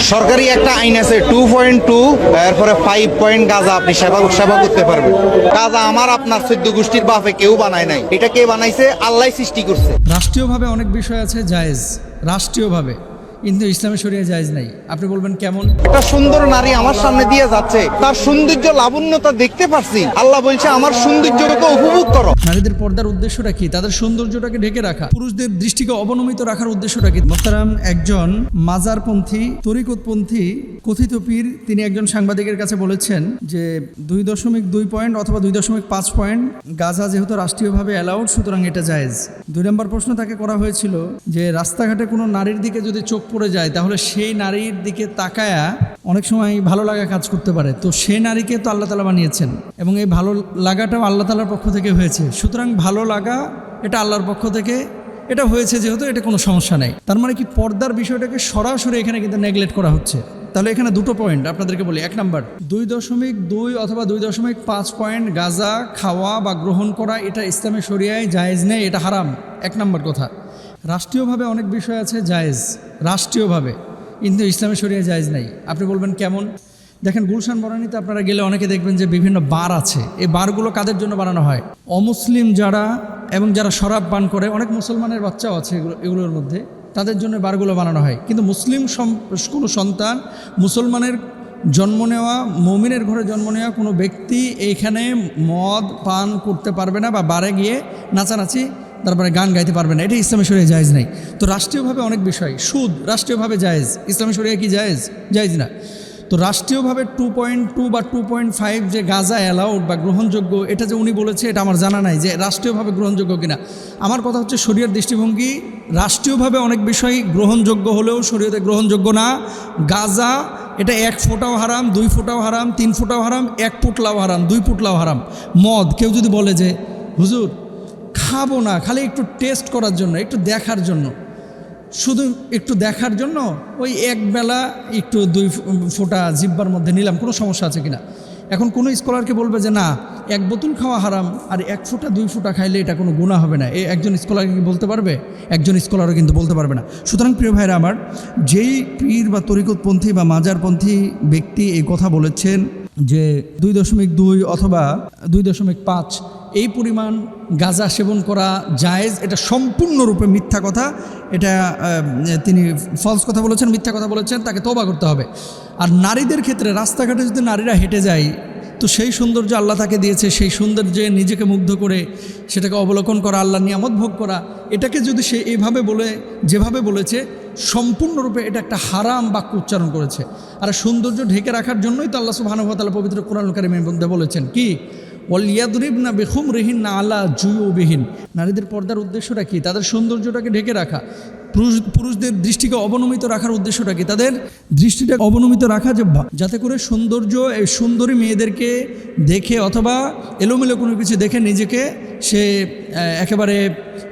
সরকারি একটা আইন আছে টু পয়েন্ট টু এরপরে ফাইভ পয়েন্ট গাঁজা, আপনি সেবা সেবা করতে পারবেন। গাঁজা আমার, আপনার সদ্য গোষ্ঠীর বাপে কেউ বানায় নাই। এটা কে বানাইছে? আল্লাহ সৃষ্টি করছে। রাষ্ট্রীয়ভাবে অনেক বিষয় আছে, জায়েজ। রাষ্ট্রীয়ভাবে। কিন্তু ইসলামে শরিয়া জায়েজ নাই। আপনি বলবেন কেমন? একটা সুন্দর নারী আমার সামনে দিয়ে যাচ্ছে। তার সৌন্দর্য লাবণ্যতা দেখতে পাচ্ছি আল্লাহ বলছে আমার সৌন্দর্যকে উপভোগ করো। নারীদের পর্দার উদ্দেশ্যটা কি? তাদের সৌন্দর্যটাকে ঢেকে রাখা। পুরুষদের দৃষ্টিকে অবনমিত রাখার উদ্দেশ্যটা কি? মোহতারাম একজন মাজারপন্থী তরিকতপন্থী কথিত পীর। তিনি একজন সাংবাদিকের কাছে বলেছেন যে দুই দশমিক দুই পয়েন্ট অথবা দুই দশমিক পাঁচ পয়েন্ট গাজা যেহেতু রাষ্ট্রীয়ভাবে অ্যালাউড সুতরাং এটা জায়েজ। দুই নম্বর প্রশ্ন তাকে করা হয়েছিল যে রাস্তাঘাটে কোনো নারীর দিকে যদি চোখ পড়ে যায়, তাহলে সেই নারীর দিকে তাকায়া অনেক সময় ভালো লাগা কাজ করতে পারে। তো সেই নারীকে তো আল্লাহ তালা বানিয়েছেন এবং এই ভালো লাগাটাও আল্লাহ তালার পক্ষ থেকে হয়েছে। সুতরাং ভালো লাগা এটা আল্লাহর পক্ষ থেকে, এটা হয়েছে যেহেতু এটা কোনো সমস্যা নেই। তার মানে কি পর্দার বিষয়টাকে সরাসরি এখানে কিন্তু নেগলেক্ট করা হচ্ছে। তাহলে এখানে দুটো পয়েন্ট আপনাদেরকে বলি। এক নাম্বার, দুই দশমিক দুই অথবা দুই দশমিক পাঁচ পয়েন্ট গাঁজা খাওয়া বা গ্রহণ করা, এটা ইসলামে শরিয়ায় জায়েজ নেই, এটা হারাম। এক নাম্বার কথা। রাষ্ট্রীয়ভাবে অনেক বিষয় আছে, জায়েজ। রাষ্ট্রীয়ভাবে। কিন্তু ইসলামে শরিয়া জায়েজ নাই। আপনি বলবেন, কেমন? দেখেন, গুলশান বরানিতে আপনারা গেলে অনেকে দেখবেন যে বিভিন্ন বার আছে। এই বারগুলো কাদের জন্য বানানো হয়? অমুসলিম যারা এবং যারা শরাব পান করে, অনেক মুসলমানের বাচ্চাও আছে এগুলো, এগুলোর মধ্যে। তাদের জন্য বারগুলো বানানো হয়। কিন্তু মুসলিম কোনো সন্তান, মুসলমানের জন্ম নেওয়া, মমিনের ঘরে জন্ম নেওয়া কোনো ব্যক্তি এইখানে মদ, পান করতে পারবে না বা বারে গিয়ে নাচানাচি তারপরে গান গাইতে পারবে না। এটা ইসলামী শরিয়া জায়েজ নেই। তো রাষ্ট্রীয়ভাবে অনেক বিষয়। সুদ রাষ্ট্রীয়ভাবে জায়েজ। ইসলামী শরিয়া কি জায়েজ? জায়েজ না। তো রাষ্ট্রীয়ভাবে টু পয়েন্ট টু বা টু পয়েন্ট ফাইভ যে গাজা অ্যালাউড বা গ্রহণযোগ্য, এটা যে উনি বলেছে, এটা আমার জানা নাই যে রাষ্ট্রীয়ভাবে গ্রহণযোগ্য কিনা। আমার কথা হচ্ছে শরীয়র দৃষ্টিভঙ্গি, রাষ্ট্রীয়ভাবে অনেক বিষয় গ্রহণযোগ্য হলেও শরীয়তে গ্রহণযোগ্য না। গাজা, এটা এক ফোঁটাও হারাম, দুই ফোঁটাও হারাম, তিন ফোঁটাও হারাম, এক পুটলাও হারাম, দুই পুটলাও হারাম। মদ, কেউ যদি বলে যে, হুজুর খাব না, খালি একটু টেস্ট করার জন্য, একটু দেখার জন্য। শুধু একটু দেখার জন্য ওই এক বেলা একটু দুই ফোঁটা জিব্বার মধ্যে নিলাম, কোনো সমস্যা আছে কিনা? এখন কোনো স্কলারকে বলবে যে, না, এক বোতল খাওয়া হারাম, আর এক ফোঁটা, দুই ফোঁটা খাইলে এটা কোনো গুণা হবে না। এ একজন স্কলারকে কি বলতে পারবে? একজন স্কলারও কিন্তু বলতে পারবে না। সুতরাং প্রিয় ভাইরা আমার, যেই পীর বা তরিকতপন্থী বা মাজারপন্থী ব্যক্তি এই কথা বলেছেন যে দুই দশমিক দুই অথবা দুই দশমিক পাঁচ, এই পরিমাণ গাঁজা সেবন করা জায়েজ? এটা সম্পূর্ণরূপে মিথ্যা কথা। এটা তিনি ফলস কথা বলেছেন, মিথ্যা কথা বলেছেন, তাকে তোবা করতে হবে। আর নারীদের ক্ষেত্রে রাস্তাঘাটে যদি নারীরা হেঁটে যায় তো সেই সৌন্দর্য আল্লাহ তাকে দিয়েছে, সেই সৌন্দর্যে নিজেকে মুগ্ধ করে সেটাকে অবলোকন করা আল্লাহ নিয়ামত ভোগ করা। এটাকে যদি সে এইভাবে বলে, যেভাবে বলেছে, সম্পূর্ণরূপে এটা একটা হারাম বাক্য উচ্চারণ করেছে। আর সৌন্দর্য ঢেকে রাখার জন্যই তো আল্লাহ সুবাহানুভাতালা পবিত্র কোরআন কারিমের মধ্যে বলেছেন। কি? ওয়ালিয়াদরিব না বেখুম রেহিন না আলা জুয়বিহীন। নারীদের পর্দার উদ্দেশ্যটা কি? তাদের সৌন্দর্যটাকে ঢেকে রাখা। পুরুষ পুরুষদের দৃষ্টিকে অবনমিত রাখার উদ্দেশ্যটা কি? তাদের দৃষ্টিটা অবনমিত রাখা যে যাতে করে সৌন্দর্য এই সুন্দরী মেয়েদেরকে দেখে অথবা এলোমেলো কোনো কিছু দেখে নিজেকে সে একেবারে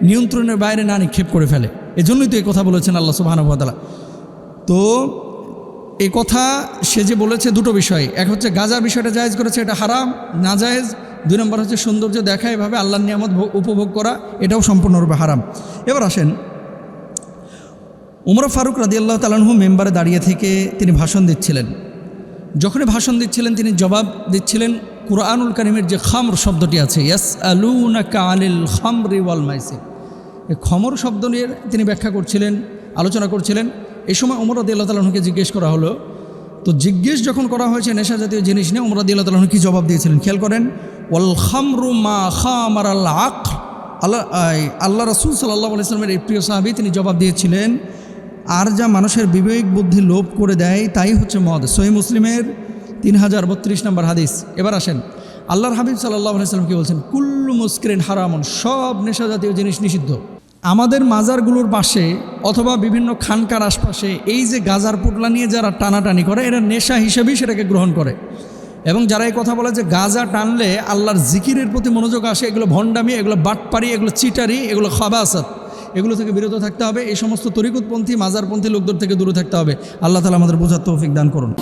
নিয়ন্ত্রণের বাইরে না নিক্ষেপ করে ফেলে। এজন্যই তো এই কথা বলেছেন আল্লাহ সুবাহানুভাতালা তো এই কথা সে যে বলেছে দুটো বিষয়। এক হচ্ছে গাজার বিষয়টা জায়েজ করেছে, এটা হারাম, না জায়েজ। দুই নম্বর হচ্ছে সৌন্দর্য দেখা, এভাবে আল্লাহ নিয়ামত উপভোগ করা, এটাও সম্পূর্ণরূপে হারাম। এবার আসেন, উমর ফারুক রাদিয়াল্লাহ তালাহু মেম্বারে দাঁড়িয়ে থেকে তিনি ভাষণ দিচ্ছিলেন। যখনই ভাষণ দিচ্ছিলেন, তিনি জবাব দিচ্ছিলেন, কুরআনুল করিমের যে খামর শব্দটি আছে ইয়াস আলুনা কালিল খামরি ওয়াল মাইসির। এই খমর শব্দ নিয়ে তিনি ব্যাখ্যা করছিলেন, আলোচনা করছিলেন। এই সময় উমর রদি আল্লাহ তালাহকে জিজ্ঞেস করা হলো, তো জিজ্ঞেস যখন করা হয়েছে নেশা জাতীয় জিনিস নিয়ে? উমর রদি আল্লাহ তালাহ কী জবাব দিয়েছিলেন? খেয়াল করেন, ওয়াল খামরু মা খামার আল্লাহ আক আল্লাহ আল্লাহ রসুল সাল্লাহ ইসলামের এই প্রিয় সাহাবি তিনি জবাব দিয়েছিলেন, আর যা মানুষের বিবেক বুদ্ধি লোপ করে দেয়, তাই হচ্ছে মদ। সহি মুসলিমের তিন হাজার বত্রিশ নম্বর হাদিস। এবার আসেন, আল্লাহর হাবিব সাল্লাহ সাল্লাম কি বলছেন? কুল্লু মুস্করিন হারামন, সব নেশা জাতীয় জিনিস নিষিদ্ধ। আমাদের মাজারগুলোর পাশে অথবা বিভিন্ন খানকার আশপাশে এই যে গাজার পুটলা নিয়ে যারা টানাটানি করে, এরা নেশা হিসেবেই সেটাকে গ্রহণ করে। এবং যারা এই কথা বলে যে গাজা টানলে আল্লাহর জিকিরের প্রতি মনোযোগ আসে, এগুলো ভণ্ডামি, এগুলো বাটপারি এগুলো চিটারি, এগুলো খাবাসাত, এগুলো থেকে বিরত থাকতে হবে। এই সমস্ত তরিকুতপন্থী, মাজারপন্থী লোকদের থেকে দূরে থাকতে হবে। আল্লাহ তালা আমাদের বোঝার তৌফিক দান করুন।